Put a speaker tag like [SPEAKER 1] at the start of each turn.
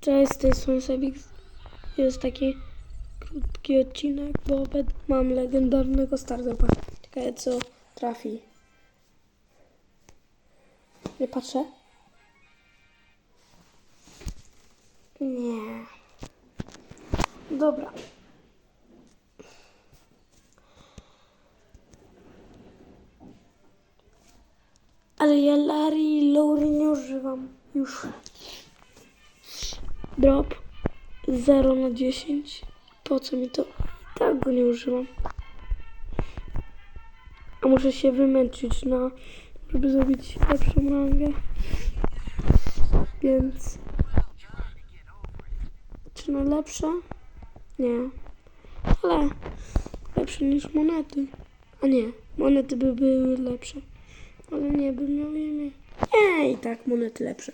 [SPEAKER 1] Cześć, z tej strony Sebik. Jest taki krótki odcinek, bo mam legendarnego startupa. Ciekawe co trafi. Nie patrzę. Nie. Dobra. Ale ja Larry i Laury nie używam już. Drop 0 na 10. Po co mi to? Tak go nie używam. A muszę się wymęczyć na, żeby zrobić lepszą rangę. Więc. Czy na lepsze? Nie. Ale lepsze niż monety. A nie, monety by były lepsze. Ale nie bym miał imię. Tak monety lepsze.